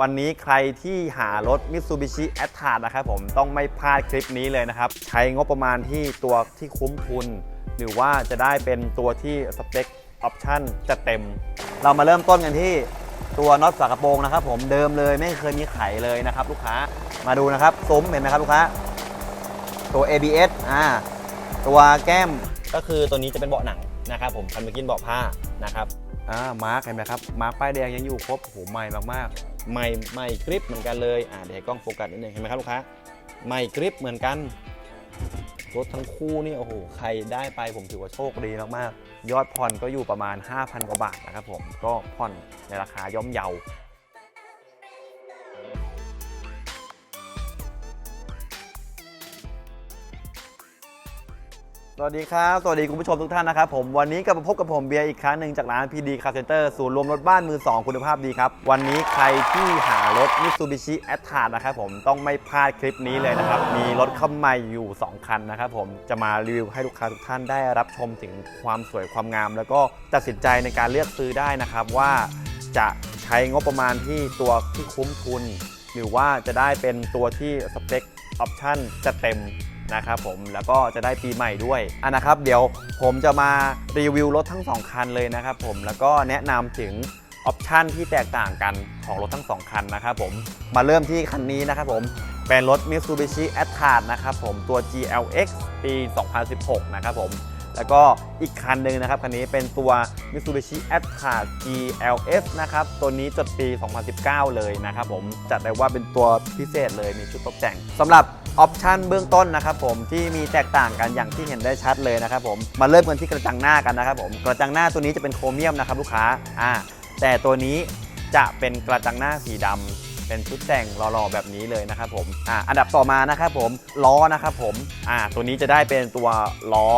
วันนี้ใครที่หารถ Mitsubishi a t t a r นะครับผมต้องไม่พลาดคลิปนี้เลยนะครับ ใช้งบประมาณที่ตัวที่คุ้มทุน หรือว่าจะได้เป็นตัวที่สเปคออปชั่นจะเต็ม เรามาเริ่มต้นกันที่ตัวน็อตฝากระโปรงนะครับผมเดิมเลยไม่เคยมีไขเลยนะครับ ลูกค้ามาดูนะครับซุ้มเห็นไหมครับลูกค้า ตัว ABS อ่าตัวแก้มก็คือตัวนี้จะเป็นเบาะหนังนะครับผมคันเมื่อกี้เบาะผ้านะครับ อ่ามาร์กเห็นไหมครับมาร์กป้ายแดงยังอยู่ครบโอ้โหใหม่มากๆ ใหม่ใหม่กริปเหมือนกันเลยอ่าเดี๋ยวให้กล้องโฟกัสนิดนึงเห็นไหมครับลูกค้าใหม่กริปเหมือนกันรถทั้งคู่นี่โอ้โหใครได้ไปผมถือว่าโชคดีมากๆยอดผ่อนก็อยู่ประมาณ 5,000 กว่าบาทนะครับผมก็ผ่อนในราคาย่อมเยา วัสดีครับ สวัสดีคุณผู้ชมทุกท่านนะครับผมวันนี้กลับมาพบกับผมเบียร์อีกครั้งหนึ่งจากร้าน PD Car Center ศูนย์รวมรถบ้านมือ 2 คุณภาพดีครับ วันนี้ใครที่หารถ Mitsubishi a t t a r นะครับผมต้องไม่พลาดคลิปนี้เลยนะครับ มีรถเข้าใหม่อยู่ 2 คันนะครับผมจะมารีวิวให้ลูกค้าทุกท่านได้รับชมถึงความสวยความงาม แล้วก็ตัดสินใจในการเลือกซื้อได้นะครับว่าจะใช้งบประมาณที่ตัวที่คุ้มทุน หรือว่าจะได้เป็นตัวที่สเปคออปชั่นจะเต็ม นะครับผมแล้วก็จะได้ปีใหม่ด้วยอะนะครับ เดี๋ยวผมจะมารีวิวรถทั้ง 2 คันเลยนะครับผมแล้วก็แนะนำถึงออปชันที่แตกต่างกันของรถทั้ง 2 คันนะครับผมมาเริ่มที่คันนี้นะครับผมเป็นรถ Mitsubishi a t t a r นะครับผมตัว GLX ปี 2016 นะครับผมแล้วก็อีกคันหนึ่งนะครับคันนี้เป็นตัว Mitsubishi a t t a r GLS นะครับตัวนี้จดปี 2019 เลยนะครับผมจัดได้ว่าเป็นตัวพิเศษเลยมีชุดตกแต่งสำหรับ ออปชันเบื้องต้นนะครับผมที่มีแตกต่างกันอย่างที่เห็นได้ชัดเลยนะครับผมมาเริ่มกันที่กระจังหน้ากันนะครับผมกระจังหน้าตัวนี้จะเป็นโครเมียมนะครับลูกค้าอ่าแต่ตัวนี้จะเป็นกระจังหน้าสีดำเป็นชุดแต่งหล่อๆแบบนี้เลยนะครับผมอ่าอันดับต่อมานะครับผมล้อนะครับผมอ่าตัวนี้จะได้เป็นตัวล้อ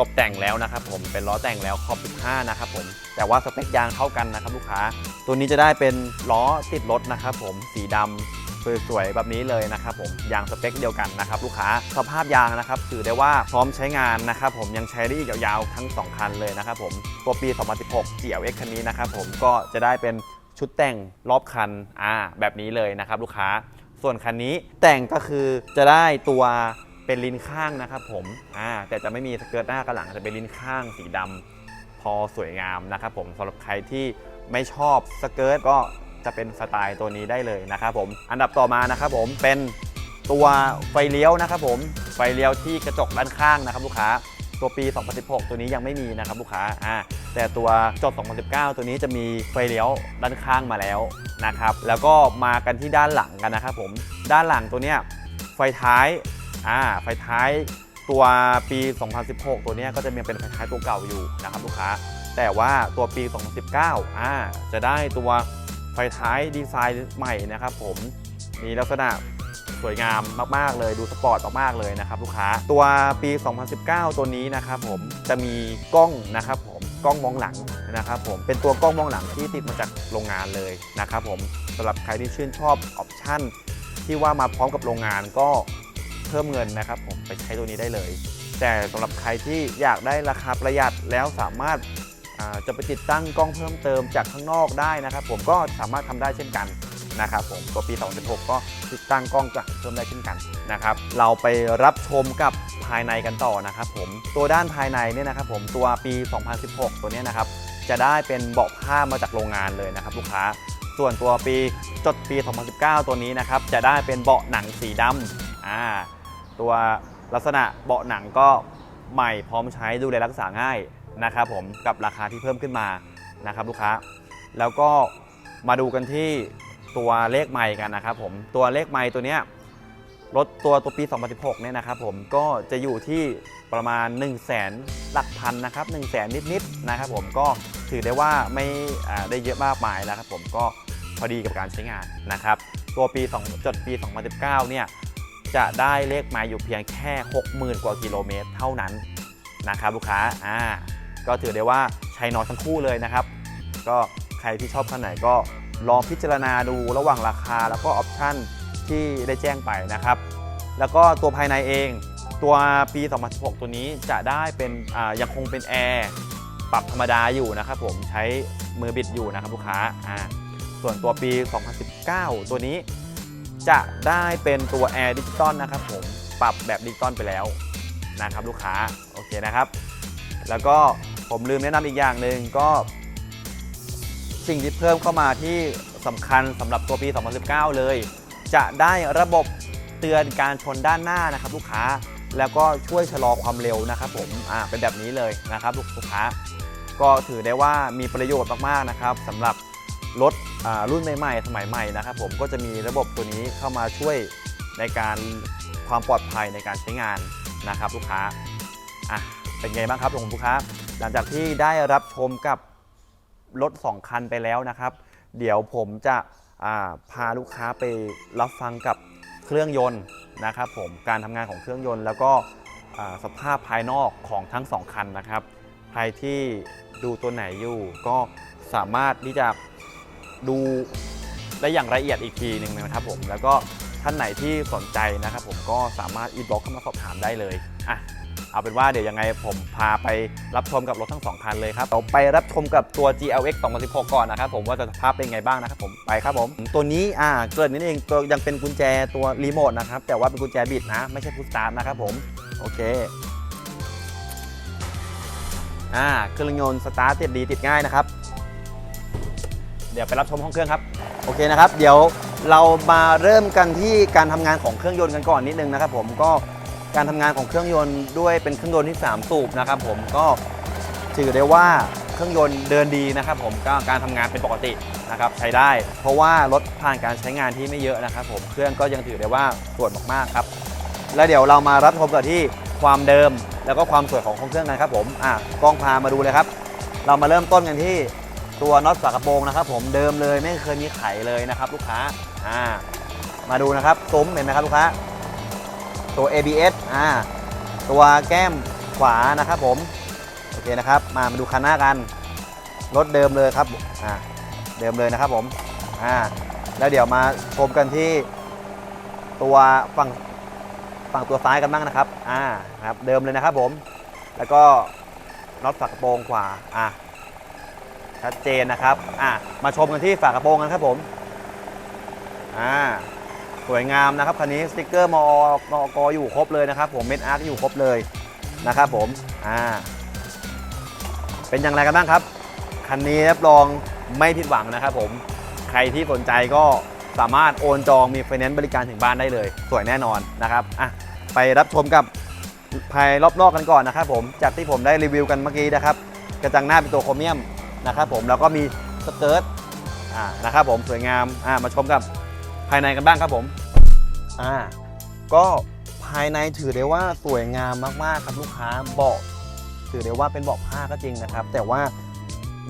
ตกแต่งแล้วนะครับผมเป็นล้อแต่งแล้วขอบ15นะครับผมแต่ว่าสเปคยางเท่ากันนะครับลูกค้า ตัวนี้จะได้เป็นล้อติดรถนะครับผมสีดำ สวยๆแบบนี้เลยนะครับผมยางสเปคเดียวกันนะครับลูกค้าสภาพยางนะครับถือได้ว่าพร้อมใช้งานนะครับผมยังใช้ได้อีกยาวๆทั้ง 2 คันเลยนะครับผมตัวปี 2016 GLX คันนี้นะครับผมก็จะได้เป็นชุดแต่งรอบคันอ่าแบบนี้เลยนะครับลูกค้าส่วนคันนี้แต่งก็คือจะได้ตัวเป็นลิ้นข้างนะครับผมอ่าแต่จะไม่มีสเกิร์ตหน้ากับหลังจะเป็นลิ้นข้างสีดำพอสวยงามนะครับผมสำหรับใครที่ไม่ชอบสเกิร์ตก็ จะเป็นสไตล์ตัวนี้ได้เลยนะครับผมอันดับต่อมานะครับผมเป็นตัวไฟเลี้ยวนะครับผมไฟเลี้ยวที่กระจกด้านข้างนะครับลูกค้าตัวปี 2016 ตัวนี้ยังไม่มีนะครับลูกค้าอ่าแต่ตัวจด 2019 ตัวนี้จะมีไฟเลี้ยวด้านข้างมาแล้วนะครับแล้วก็มากันที่ด้านหลังกันนะครับผมด้านหลังตัวเนี้ยไฟท้ายอ่าไฟท้ายตัวปี 2016 ตัวเนี้ยก็จะมีเป็นไฟท้ายตัวเก่าอยู่นะครับลูกค้า แต่ว่าตัวปี 2019อ่าจะได้ตัว ไฟท้ายดีไซน์ใหม่นะครับผมมีลักษณะสวยงามมาก ๆ เลยดูสปอร์ตมากๆเลยนะครับลูกค้าตัวปี 2019 ตัวนี้นะครับผมจะมีกล้องนะครับผมกล้องมองหลังนะครับผมเป็นตัวกล้องมองหลังที่ติดมาจากโรงงานเลยนะครับผมสำหรับใครที่ชื่นชอบออปชั่น ที่ว่ามาพร้อมกับโรงงานก็เพิ่มเงินนะครับผมไปใช้ตัวนี้ได้เลย แต่สำหรับใครที่อยากได้ราคาประหยัดแล้วสามารถ จะไปติดตั้งกล้องเพิ่มเติมจากข้างนอกได้นะครับผมก็สามารถทำได้เช่นกันนะครับผมตัวปี2016ก็ติดตั้งกล้องจากเพิ่มได้เช่นกันนะครับเราไปรับชมกับภายในกันต่อนะครับผมตัวด้านภายในเนี่ยนะครับผมตัวปี 2016 ตัวเนี้ยนะครับจะได้เป็นเบาะผ้ามาจากโรงงานเลยนะครับลูกค้าส่วนตัวปีจดปี 2019 ตัวนี้นะครับจะได้เป็นเบาะหนังสีดำอ่าตัวลักษณะเบาะหนังก็ใหม่พร้อมใช้ดูแลรักษาง่าย นะครับผมกับราคาที่เพิ่มขึ้นมานะครับลูกค้า แล้วก็มาดูกันที่ตัวเลขไมค์กันนะครับผมตัวเลขไมค์ตัวเนี้ยรถตัวตัวปี 2016 เนี่ยนะครับผมก็จะอยู่ที่ประมาณ 1 0 0 0 0แสนหลักพันนะครับ1 0 0 0 0แสนนิดๆนะครับผมก็ถือได้ว่าไม่ได้เยอะมากมายนะครับผมก็พอดีกับการใช้งานนะครับ ตัวปี 2 จดปี 2019 เนี่ยจะได้เลขไมาอยู่เพียงแค่ 60,000 กว่ากิโลเมตรเท่านั้นนะครับลูกค้าอ่า ก็ถือได้ว่าใช้น้อยทั้งคู่เลยนะครับ ก็ใครที่ชอบคันไหนก็ลองพิจารณาดูระหว่างราคาแล้วก็ออปชั่นที่ได้แจ้งไปนะครับ แล้วก็ตัวภายในเองตัวปี 2016 ตัวนี้จะได้เป็นยังคงเป็นแอร์ปรับธรรมดาอยู่นะครับผมใช้มือบิดอยู่นะครับลูกค้าอ่าส่วนตัวปี 2019 ตัวนี้จะได้เป็นตัวแอร์ดิจิตอลนะครับผมปรับแบบดิจิตอลไปแล้วนะครับลูกค้าโอเคนะครับ แล้วก็ผมลืมแนะนำอีกอย่างหนึ่งก็ สิ่งที่เพิ่มเข้ามาที่สำคัญสำหรับตัวปี 2019 เลย จะได้ระบบเตือนการชนด้านหน้านะครับลูกค้าแล้วก็ช่วยชะลอความเร็วนะครับผมอ่าเป็นแบบนี้เลยนะครับลูกค้า ก็ถือได้ว่ามีประโยชน์มากๆนะครับสำหรับรถรุ่นใหม่ๆ สมัยใหม่นะครับผมก็จะมีระบบตัวนี้เข้ามาช่วยในการความปลอดภัยในการใช้งานนะครับลูกค้าอะ เป็นไงบ้างครับผมลูกค้าหลังจากที่ได้รับชมกับรถ 2 คันไปแล้วนะครับ เดี๋ยวผมจะาพาลูกค้าไปรับฟังกับเครื่องยนต์นะครับ ผมการทำงานของเครื่องยนต์ แล้วก็สภาพภายนอกของทั้งสองคันนะครับ ใครที่ดูตัวไหนอยู่ ก็สามารถที่จะดูได้อย่างละเอียดอีกทีหนึ่งนะครับผมแล้วก็ท่านไหนที่สนใจนะครับ ผมก็สามารถอินบ็อกเข้ามาสอบถามได้เลยอะ เอาเป็นว่าเดี๋ยวยังไงผมพาไปรับชมกับรถทั้งสองคันเลยครับเราไปรับชมกับตัว GLX 2016 ก่อนนะครับผมว่าจะสภาพเป็นไงบ้างนะครับผมไปครับผม ตัวนี้อ่าเกิดนิดเองตัวยังเป็นกุญแจตัวรีโมทนะครับแต่ว่าเป็นกุญแจบิดนะ ไม่ใช่พุชสตาร์ทนะครับผมโอเคอ่าเครื่องยนต์สตาร์ทติดดีติดง่ายนะครับ เดี๋ยวไปรับชมห้องเครื่องครับโอเคนะครับ เดี๋ยวเรามาเริ่มกันที่การทำงานของเครื่องยนต์กันก่อนนิดนึงนะครับผมก็ การทำงานของเครื่องยนต์ด้วยเป็นเครื่องยนต์ที่ 3 สูบนะครับผมก็ถือได้ว่าเครื่องยนต์เดินดีนะครับผมก็การทำงานเป็นปกตินะครับใช้ได้ เพราะว่ารถผ่านการใช้งานที่ไม่เยอะนะครับผมเครื่องก็ยังถือได้ว่าสวยมากๆครับ แล้วเดี๋ยวเรามารับชมกันที่ความเดิมแล้วก็ความสวยของเครื่องกันครับผมอะกล้องพามาดูเลยครับ เรามาเริ่มต้นกันที่ตัวน็อตฝากระโปรงนะครับ ผมเดิมเลยไม่เคยมีไขเลยนะครับ ลูกค้าอ่ามาดูนะครับซุ้มเห็นไหมครับลูกค้า ตัว ABS อ่าตัวแก้มขวานะครับผม โอเคนะครับ มามาดูคันหน้ากัน รถเดิมเลยครับอ่าเดิมเลยนะครับผมอ่าแล้วเดี๋ยวมาชมกันที่ตัวฝั่งฝั่งตัวซ้ายกันบ้างนะครับอ่าครับ เดิมเลยนะครับผม แล้วก็น็อตฝากระโปรงขวาอ่าชัดเจนนะครับอ่ามาชมกันที่ฝากระโปรงกันครับผมอ่า สวยงามนะครับคันนี้สติกเกอร์มมอกอยู่ครบเลยนะครับ ผมเม็ดอาร์คอยู่ครบเลยนะครับผมอ่าเป็นอย่างไรกันบ้างครับคันนี้รับรองไม่ผิดหวังนะครับผมใครที่สนใจก็สามารถโอนจองมีไฟแนนซ์บริการถึงบ้านได้เลย สวยแน่นอนนะครับอะไปรับชมกับภายรอบนอกกันก่อนนะครับผมจากที่ผมได้รีวิวกันเมื่อกี้นะครับ กระจังหน้าเป็นตัวโครเมียมนะครับผมแล้วก็มีสเกิร์ตอ่านะครับผมสวยงามอ่ามาชมกับ ภายในกันบ้างครับผมอ่าก็ภายในถือได้ว่าสวยงามมากๆครับลูกค้าเบาะถือได้ว่าเป็นเบาะผ้าก็จริงนะครับ แต่ว่า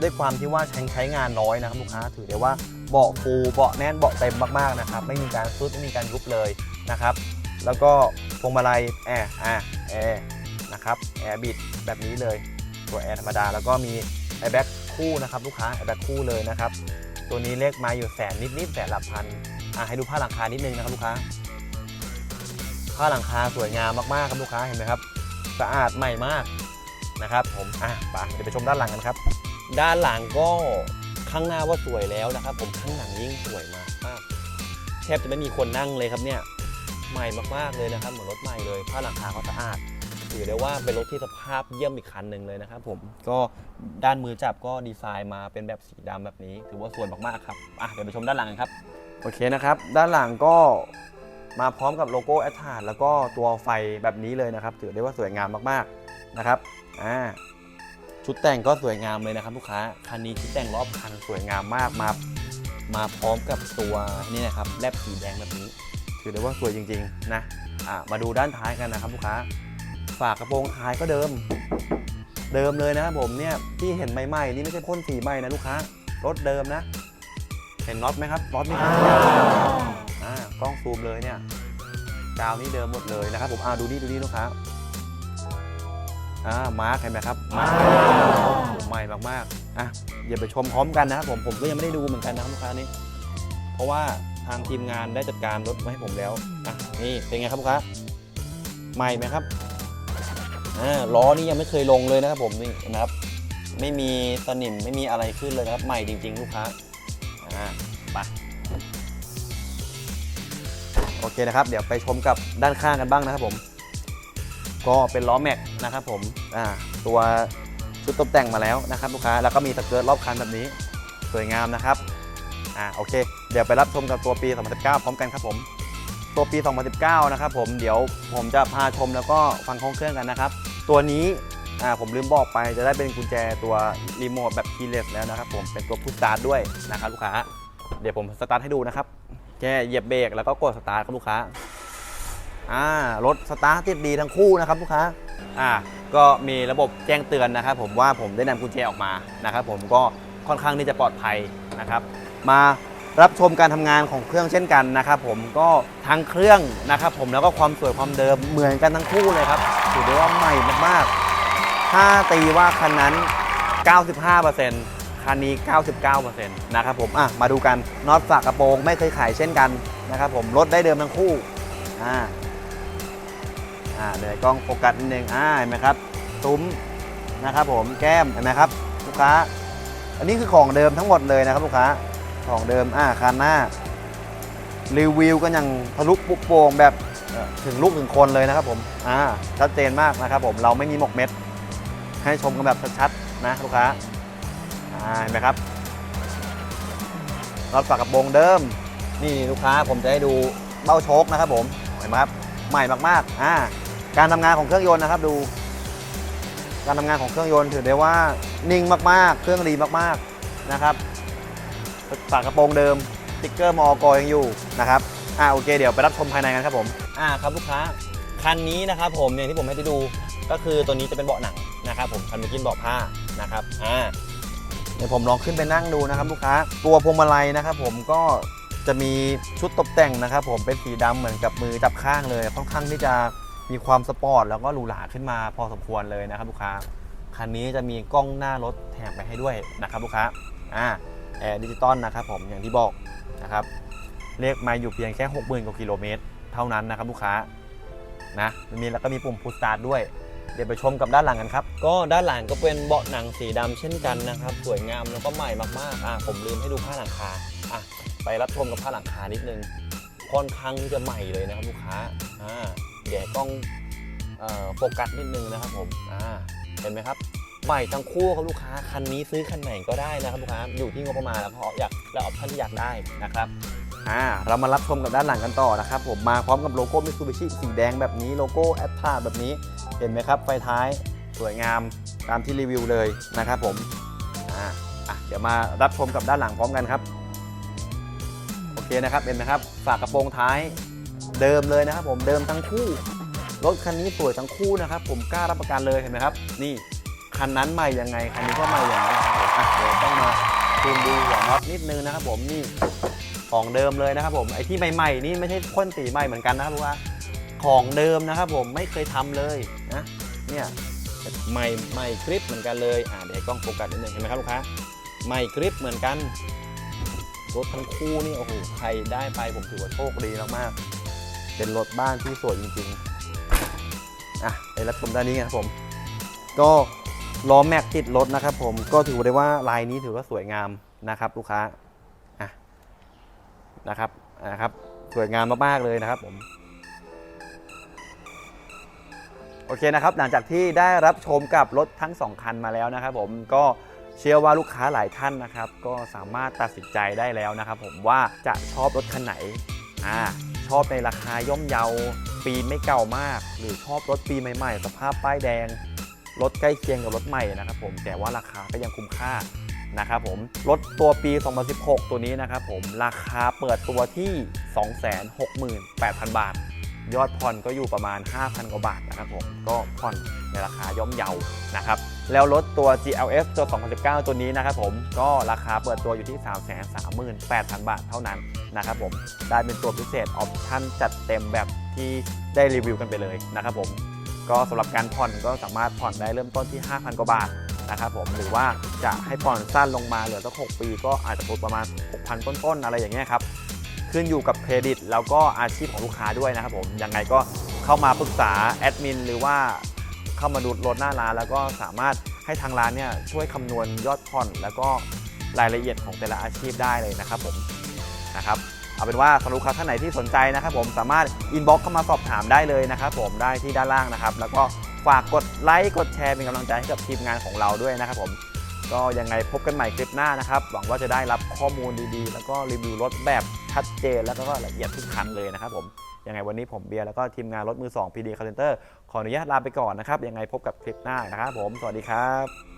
ด้วยความที่ว่าใช้ใช้งานน้อยนะครับลูกค้าถือได้ว่าเบาะฟูเบาะแน่นเบาะเต็มมากๆนะครับไม่มีการซุดไม่มีการยุบเลยนะครับ แล้วก็พวงมาลัยแอร์อ่าแอร์นะครับแอร์บิดแบบนี้เลยตัวแอร์ธรรมดาแล้วก็มีไอแบ็คคู่นะครับลูกค้าไอแบ็คคู่เลยนะครับตัวนี้เลขมาอยู่แสนนิดๆแสนหลักพัน อะให้ดูผ้าหลังคานิดนึงนะครับลูกค้า ผ้าหลังคาสวยงามมากๆครับลูกค้าเห็นไหมครับ สะอาดใหม่มากนะครับผมอะไปเดี๋ยวไปชมด้านหลังกันครับ ด้านหลังก็ข้างหน้าว่าสวยแล้วนะครับ ผมข้างหลังยิ่งสวยมากมากแทบจะไม่มีคนนั่งเลยครับเนี่ยใหม่มากๆเลยนะครับเหมือนรถใหม่เลยผ้าหลังคาเขาสะอาดถือได้ว่าเป็นรถที่สภาพเยี่ยมอีกคันหนึ่งเลยนะครับผมก็ด้านมือจับก็ดีไซน์มาเป็นแบบสีดำแบบนี้ถือว่าสวยมากๆครับอะเดี๋ยวไปชมด้านหลังกันครับ โอเคนะครับ ด้านหลังก็มาพร้อมกับโลโก้แอทาแล้วก็ตัวไฟแบบนี้เลยนะครับ ถือได้ว่าสวยงามมากๆนะครับอ่าชุดแต่งก็สวยงามเลยนะครับลูกค้าคันนี้ชุดแต่งรอบคันสวยงามมากมามาพร้อมกับตัวนี่นะครับแลบสีแดงแบบนี้ ถือได้ว่าสวยจริงๆนะอะมาดูด้านท้ายกันนะครับลูกค้าฝากระโปรงท้ายก็เดิม เดิมเลยนะครับผมเนี่ยที่เห็นใหม่ๆนี่ไม่ใช่พ่นสีใหม่นะลูกค้ารถเดิมนะ เห็นน็อตไหมครับน็อตนี่ครับอ่ากล้องซูมเลยเนี่ยกาวนี่เดิมหมดเลยนะครับผมอ่าดูนี่ดูนี่ลูกค้าอ่ามาร์คเห็นไหมครับมาร์คใหม่มากๆอะอย่าไปชมพร้อมกันนะครับผมผมก็ยังไม่ได้ดูเหมือนกันนะครับลูกค้านี่เพราะว่าทางทีมงานได้จัดการรถมาให้ผมแล้วอะนี่เป็นไงครับลูกค้าใหม่ไหมครับอ่าล้อนี่ยังไม่เคยลงเลยนะครับผมนี่นะครับ ไม่มีสนิมไม่มีอะไรขึ้นเลยนะครับใหม่จริง ๆ ลูกค้าอ่า โอเคนะครับ เดี๋ยวไปชมกับด้านข้างกันบ้างนะครับผม ก็เป็นล้อแม็กนะครับผมอ่าตัวชุดตกแต่งมาแล้วนะครับลูกค้า แล้วก็มีสเกิร์ตรอบคันแบบนี้ สวยงามนะครับอ่าโอเค เดี๋ยวไปรับชมกับตัวปี 2019 พร้อมกันครับผม ตัวปี 2019 นะครับผมเดี๋ยวผมจะพาชมแล้วก็ฟังห้องเครื่องกันนะครับ ตัวนี้อ่าผมลืมบอกไปจะได้เป็นกุญแจตัวรีโมทแบบคีย์เลสแล้วนะครับผมเป็นตัวพุชสตาร์ทด้วยนะครับลูกค้า เดี๋ยวผมสตาร์ทให้ดูนะครับ แค่เหยียบเบรกแล้วก็กดสตาร์ทครับลูกค้าอ่ารถสตาร์ทติดดีทั้งคู่นะครับลูกค้าอ่าก็มีระบบแจ้งเตือนนะครับผมว่าผมได้นำกุญแจออกมานะครับผมก็ค่อนข้างที่จะปลอดภัยนะครับ มารับชมการทำงานของเครื่องเช่นกันนะครับผมก็ทั้งเครื่องนะครับผมแล้วก็ความสวยความเดิมเหมือนกันทั้งคู่เลยครับถือได้ว่าใหม่มากๆถ้าตีว่าคันนั้น 95% คันนี้ 99%นะครับผมอะมาดูกันน็อตฝากกระโปรงไม่เคยขายเช่นกันนะครับผมรถได้เดิมทั้งคู่อ่าอ่าเดี๋ยวกล้องโฟกัสนิดนึงอ่าเห็นไหมครับซุ้มนะครับผมแก้มเห็นไหมครับลูกค้า อันนี้คือของเดิมทั้งหมดเลยนะครับลูกค้าของเดิมอ่าคันหน้ารีวิวกันอย่างทะลุปุโป่งแบบถึงลูกถึงคนเลยนะครับผมอ่าชัดเจนมากนะครับผมเราไม่มีหมกเม็ด ให้ชมกันแบบชัดๆนะลูกค้า เห็นไหมครับรถฝากกระโปรงเดิม นี่ลูกค้าผมจะให้ดูเบ้าโชคนะครับผมเห็นไหมครับใหม่มากๆอ่าการทำงานของเครื่องยนต์นะครับดู การทำงานของเครื่องยนต์ถือได้ว่านิ่งมากๆ เครื่องดีมากๆนะครับฝากระโปรงเดิมติ๊กเกอร์มอกอยังอยู่นะครับอ่าโอเคเดี๋ยวไปรับชมภายในกันครับผมอ่าครับลูกค้าคันนี้นะครับผมอย่างที่ผมให้ได้ดูก็คือตัวนี้จะเป็นเบาะหนังนะครับผมคันเมื่อกี้เบาะผ้านะครับอ่า ดี๋ยวผมลองขึ้นไปนั่งดูนะครับลูกค้า ตัวพวงมาลัยนะครับผมก็จะมีชุดตกแต่งนะครับผมเป็นสีดำเหมือนกับมือจับข้างเลยค่อนข้างที่จะมีความสปอร์ตแล้วก็หรูหราขึ้นมาพอสมควรเลยนะครับลูกค้าคันนี้จะมีกล้องหน้ารถแถมไปให้ด้วยนะครับลูกค้าอ่าแอร์ดิจิตอลนะครับผมอย่างที่บอกนะครับเลขมาอยู่เพียงแค่ 60,000กว่ากิโลเมตร เท่านั้นนะครับลูกค้านะมีแล้วก็มีปุ่มพุชสตาร์ทด้วย เดี๋ยวไปชมกับด้านหลังกันครับ ก็ด้านหลังก็เป็นเบาะหนังสีดำเช่นกันนะครับ สวยงามแล้วก็ใหม่มากๆอะผมลืมให้ดูผ้าหลังคาอะไปรับชมกับผ้าหลังคานิดนึงค่อนข้างที่จะใหม่เลยนะครับลูกค้าอ่าเดี๋ยวกล้องโฟกัสนิดนึงนะครับผมอ่าเห็นไหมครับใหม่ทั้งคู่ครับลูกค้าคันนี้ซื้อคันไหนก็ได้นะครับลูกค้าอยู่ที่งบประมาณแล้วก็อยากและออปชั่นที่อยากได้นะครับอ่าเรามารับชมกับด้านหลังกันต่อนะครับผมมาพร้อมกับโลโก้มิ t ซูบิชิสีแดงแบบนี้โลโก้แอตทาแบบนี้ เห็นไหมครับไฟท้ายสวยงามตามที่รีวิวเลยนะครับผมอะเดี๋ยวมารับชมกับด้านหลังพร้อมกันครับ โอเคนะครับเห็นไหมครับฝากระโปรงท้ายเดิมเลยนะครับ ผมเดิมทั้งคู่รถคันนี้สวยทั้งคู่นะครับ ผมกล้ารับประกันเลยเห็นไหมครับ นี่คันนั้นใหม่ยังไงคันนี้ก็ใหม่อย่างนั้นนะครับผมอะเดี๋ยวต้องมาซูมดูหัวน็อตนิดนึงนะครับ ผมนี่ของเดิมเลยนะครับ ผมไอ้ที่ใหม่ๆนี่ไม่ใช่พ่นสีใหม่เหมือนกันนะครับลูกค้า ของเดิมนะครับผมไม่เคยทำเลยนะเนี่ยใหม่ใหม่กริปเหมือนกันเลยอ่าเดี๋ยวกล้องโฟกัสนิดนึงเห็นไหมครับลูกค้าใหม่กริปเหมือนกันรถทั้งคู่นี่โอ้โหใครได้ไปผมถือว่าโชคดีมากๆเป็นรถบ้านที่สวยจริงๆอะไปรับชมด้านนี้ครับผม ก็ล้อแม็กติดรถนะครับผมก็ถือได้ว่าลายนี้ถือว่าสวยงามนะครับ ลูกค้าอะนะครับนะครับสวยงามมากๆเลยนะครับผม โอเคนะครับหลังจากที่ได้รับชมกับรถทั้ง 2 คันมาแล้วนะครับผมก็เชื่อว่าลูกค้าหลายท่านนะครับ ก็สามารถตัดสินใจได้แล้วนะครับ ผมว่าจะชอบรถคันไหนอ่าชอบในราคาย่อมเยาปีไม่เก่ามาก หรือชอบรถปีใหม่ๆ สภาพป้ายแดงรถใกล้เคียงกับรถใหม่นะครับ ผมแต่ว่าราคาก็ยังคุ้มค่านะครับผมรถตัวปี 2016 ตัวนี้นะครับผมราคาเปิดตัวที่ 268,000 บาท ยอดผ่อนก็อยู่ประมาณ 5,000 กว่าบาทนะครับผม ก็ผ่อนในราคาย่อมเยานะครับ แล้วรถตัว GLS ตัว 2019 ตัวนี้นะครับผม ก็ราคาเปิดตัวอยู่ที่ 338,000 บาทเท่านั้นนะครับผม ได้เป็นตัวพิเศษออปชั่นจัดเต็มแบบที่ได้รีวิวกันไปเลยนะครับผม ก็สำหรับการผ่อนก็สามารถผ่อนได้เริ่มต้นที่ 5,000 กว่าบาทนะครับผม หรือว่าจะให้ผ่อนสั้นลงมาเหลือสัก 6 ปี ก็อาจจะตกประมาณ 6,000 ต้นๆอะไรอย่างเงี้ยครับ ขึ้นอยู่กับเครดิต แล้วก็อาชีพของลูกค้าด้วยนะครับผมยังไงก็เข้ามาปรึกษาแอดมินหรือว่าเข้ามาดูรถหน้าร้านแล้วก็สามารถให้ทางร้านเนี่ยช่วยคำนวณยอดผ่อน แล้วก็รายละเอียดของแต่ละอาชีพได้เลยนะครับผมนะครับเอาเป็นว่าสำหรับลูกค้าท่านไหนที่สนใจนะครับผมสามารถอินบ็อกซ์เข้ามาสอบถามได้เลยนะครับผมได้ที่ด้านล่างนะครับ แล้วก็ฝากกดไลค์กดแชร์เป็นกำลังใจให้กับทีมงานของเราด้วยนะครับผมก็ยังไงพบกันใหม่คลิปหน้านะครับ หวังว่าจะได้รับข้อมูลดีๆ แล้วก็รีวิวรถแบบ ชัดเจนแล้วก็ละเอียดทุกคันเลยนะครับผมยังไงวันนี้ผมเบียร์แล้วก็ทีมงานรถมือ2 PD Car Center ขออนุญาตลาไปก่อนนะครับ ยังไงพบกับคลิปหน้านะครับผม สวัสดีครับ